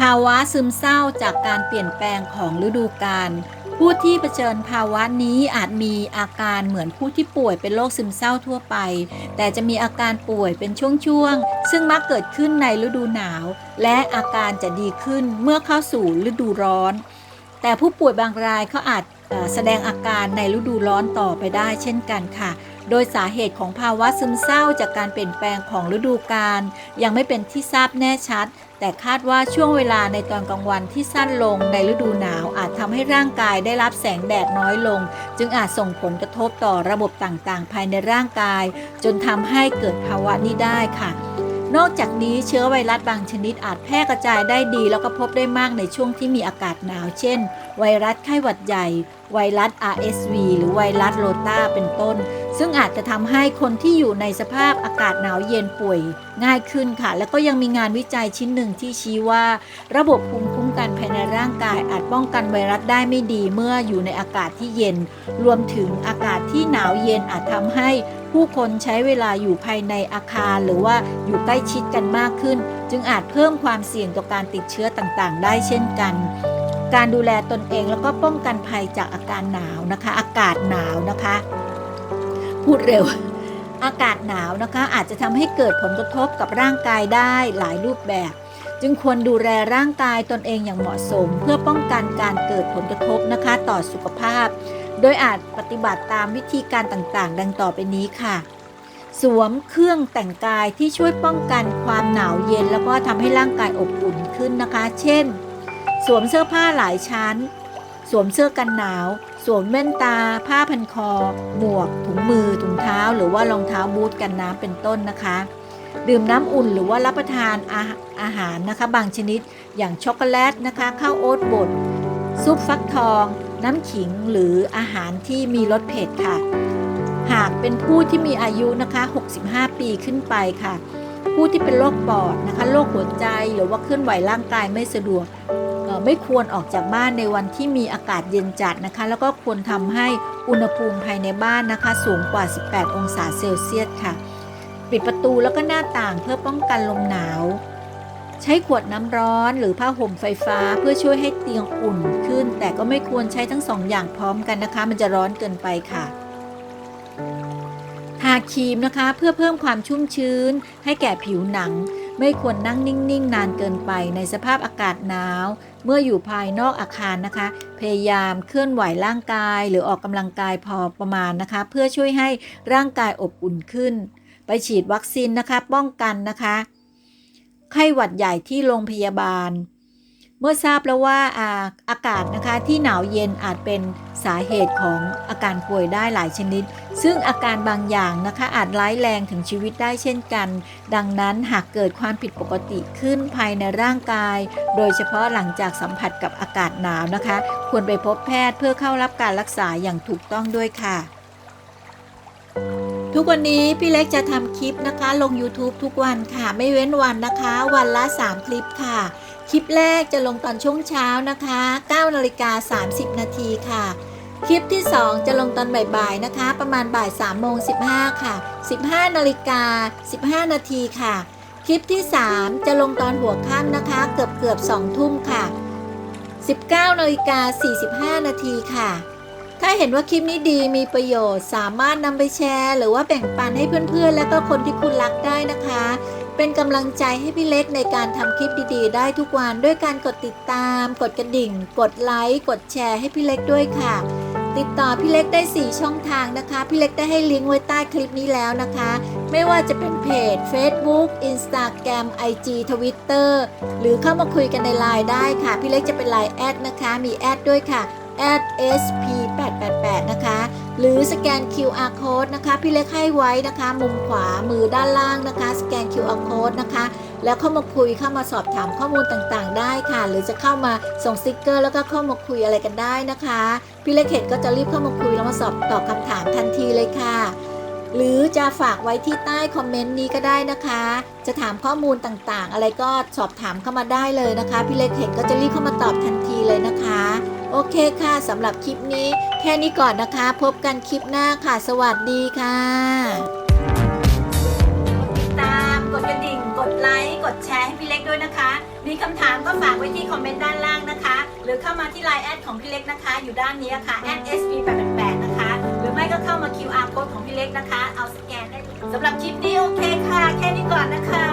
ภาวะซึมเศร้าจากการเปลี่ยนแปลงของฤดูกาลผู้ที่เผชิญภาวะนี้อาจมีอาการเหมือนผู้ที่ป่วยเป็นโรคซึมเศร้าทั่วไป แต่จะมีอาการป่วยเป็นช่วงๆ ซึ่งมักเกิดขึ้นในฤดูหนาว และอาการจะดีขึ้นเมื่อเข้าสู่ฤดูร้อน แต่ผู้ป่วยบางรายเขาอาจแสดงอาการในฤดูร้อนต่อไปได้เช่นกันค่ะ โดยสาเหตุของภาวะซึมเศร้าจากการเปลี่ยนแปลงของฤดูกาลยังไม่เป็นที่ทราบแน่ชัด แต่คาดว่าช่วงเวลาในตอนกลางวันที่สั้นลงในฤดูหนาวอาจทำให้ร่างกายได้รับแสงแดดน้อยลง จึงอาจส่งผลกระทบต่อระบบต่างๆ ภายในร่างกาย จนทำให้เกิดภาวะนี้ได้ค่ะ นอกจากนี้เชื้อไวรัสบางชนิดอาจแพร่กระจายได้ดีแล้วก็พบได้มากในช่วงที่มีอากาศหนาว เช่น ไวรัสไข้หวัดใหญ่ ไวรัส RSV หรือไวรัสโรตาเป็นต้น ซึ่งอาจจะทำให้คนที่อยู่ในสภาพอากาศหนาวเย็นป่วย ง่ายขึ้นค่ะ แล้วก็ยังมีงานวิจัยชิ้นหนึ่งที่ชี้ว่า ระบบภูมิคุ้มกันภายในร่างกาย อาจป้องกันไวรัสได้ไม่ดีเมื่ออยู่ในอากาศที่เย็น รวมถึงอากาศที่หนาวเย็นอาจทำให้ ผู้คนใช้เวลาอยู่ภายในอาคาร หรือว่าอยู่ใกล้ชิดกันมากขึ้น จึงอาจเพิ่มความเสี่ยงต่อการติดเชื้อต่างๆ ได้เช่นกันการดูแลตนเองแล้วก็ป้องกันภัยจากอาการหนาวนะคะ อากาศหนาวนะคะ พูดเร็ว อากาศหนาวนะคะ อาจจะทำให้เกิดผลกระทบกับร่างกายได้หลายรูปแบบ จึงควรดูแลร่างกายตนเองอย่างเหมาะสม เพื่อป้องกันการเกิดผลกระทบนะคะ ต่อสุขภาพ โดยอาจปฏิบัติตามวิธีการต่างๆ ดังต่อไปนี้ค่ะ สวมเครื่องแต่งกายที่ช่วยป้องกันความหนาวเย็น แล้วก็ทำให้ร่างกายอบอุ่นขึ้นนะคะ เช่น สวมเสื้อผ้าหลายชั้น สวมเสื้อกันหนาว สวมแว่นตา ผ้าพันคอ หมวก ถุงมือ ถุงเท้า หรือว่ารองเท้าบูทกันน้ำเป็นต้นนะคะดื่มน้ำอุ่นหรือว่ารับประทานอาอาหารนะคะ บางชนิดอย่างช็อกโกแลตนะคะ ข้าวโอ๊ตบด ซุปฟักทอง น้ำขิงหรืออาหารที่มีรสเผ็ดค่ะ หากเป็นผู้ที่มีอายุนะคะ 65 ปีขึ้นไปค่ะ ผู้ที่เป็นโรคปอดนะคะโรคหัวใจหรือว่าเคลื่อนไหวร่างกายไม่สะดวกไม่ควรออกจากบ้านในวันที่มีอากาศเย็นจัดนะคะ แล้วก็ควรทำให้อุณหภูมิภายในบ้านนะคะ สูงกว่า 18 องศาเซลเซียสค่ะ ปิดประตูแล้วก็หน้าต่างเพื่อป้องกันลมหนาว ใช้ขวดน้ำร้อนหรือผ้าห่มไฟฟ้าเพื่อช่วยให้เตียงอุ่นขึ้น แต่ก็ไม่ควรใช้ทั้งสองอย่างพร้อมกันนะคะ มันจะร้อนเกินไปค่ะ ทาครีมนะคะเพื่อเพิ่มความชุ่มชื้น ให้แก่ผิวหนัง ไม่ควรนั่งนิ่งๆ นานเกินไปในสภาพอากาศหนาว เมื่ออยู่ภายนอกอาคารนะคะ พยายามเคลื่อนไหวร่างกาย หรือออกกำลังกายพอประมาณนะคะ เพื่อช่วยให้ร่างกายอบอุ่นขึ้น ไปฉีดวัคซีนนะคะ ป้องกันนะคะ ไข้หวัดใหญ่ที่โรงพยาบาล เมื่อทราบแล้วว่าอาอากาศนะคะที่หนาวเย็นอาจเป็นสาเหตุของอาการป่วยได้หลายชนิด ซึ่งอาการบางอย่างนะคะอาจร้ายแรงถึงชีวิตได้เช่นกัน ดังนั้นหากเกิดความผิดปกติขึ้นภายในร่างกาย โดยเฉพาะหลังจากสัมผัสกับอากาศหนาวนะคะ ควรไปพบแพทย์เพื่อเข้ารับการรักษาอย่างถูกต้องด้วยค่ะ ทุกวันนี้พี่เล็กจะทำคลิปนะคะ ลง YouTube ทุกวันค่ะ ไม่เว้นวันนะคะ วันละ 3 คลิปค่ะ คลิปแรกจะลงตอนช่วงเช้านะคะ9นาฬิกา30 นาทีค่ะ คลิปที่ 2 จะลงตอนบ่ายๆนะคะ ประมาณบ่าย3โมง15 ค่ะ 15นาฬิกา15 นาทีค่ะ คลิปที่ 3 จะลงตอนหัวค่ำนะคะ เกือบเกือบ2ทุ่มค่ะ 19นาฬิกา45 นาทีค่ะ ถ้าเห็นว่าคลิปนี้ดีมีประโยชน์ สามารถนำไปแชร์ หรือว่าแบ่งปันให้เพื่อนๆ และก็คนที่คุณรักได้นะคะ เป็นกำลังใจให้พี่เล็กในการทำคลิปดีๆ ได้ทุกวันด้วยการกดติดตาม กดกระดิ่ง กดไลค์ กดแชร์ให้พี่เล็กด้วยค่ะ ติดต่อพี่เล็กได้ 4 ช่องทางนะคะ พี่เล็กได้ให้ลิงก์ไว้ใต้คลิปนี้แล้วนะคะ ไม่ว่าจะเป็นเพจ Facebook Instagram IG Twitter หรือเข้ามาคุยกันในไลน์ได้ค่ะ พี่เล็กจะเป็นไลน์แอดนะคะ มีแอดด้วยค่ะ s p นะคะ หรือสแกน QR code นะคะ พี่เล็กให้ไว้นะคะ มุมขวามือด้านล่างนะคะ สแกน QR code นะคะ แล้วเข้ามาคุยเข้ามาสอบถามข้อมูลต่างๆ ได้ค่ะ หรือจะเข้ามาส่งสติกเกอร์แล้วก็เข้ามาคุยอะไรกันได้นะคะ พี่เล็กเห็นก็จะรีบเข้ามาคุยแล้วมาสอบตอบคำถามทันทีเลยค่ะ หรือจะฝากไว้ที่ใต้คอมเมนต์นี้ก็ได้นะคะ จะถามข้อมูลต่างๆ อะไรก็สอบถามเข้ามาได้เลยนะคะ พี่เล็กเห็นก็จะรีบเข้ามาตอบทันทีเลยนะคะ โอเคค่ะสำหรับคลิปนี้ แค่นี้ก่อนนะคะ พบกันคลิปหน้าค่ะ สวัสดีค่ะติดตามกดกระดิ่งกดไลค์กดแชร์ให้พี่เล็กด้วยนะคะ มีคำถามก็ฝากไว้ที่คอมเมนต์ด้านล่างนะคะ หรือเข้ามาที่ไลน์แอดของพี่เล็กนะคะ อยู่ด้านนี้ค่ะแอด sp สำหรับคลิปนี้โอเคค่ะ แค่นี้ก่อนนะคะ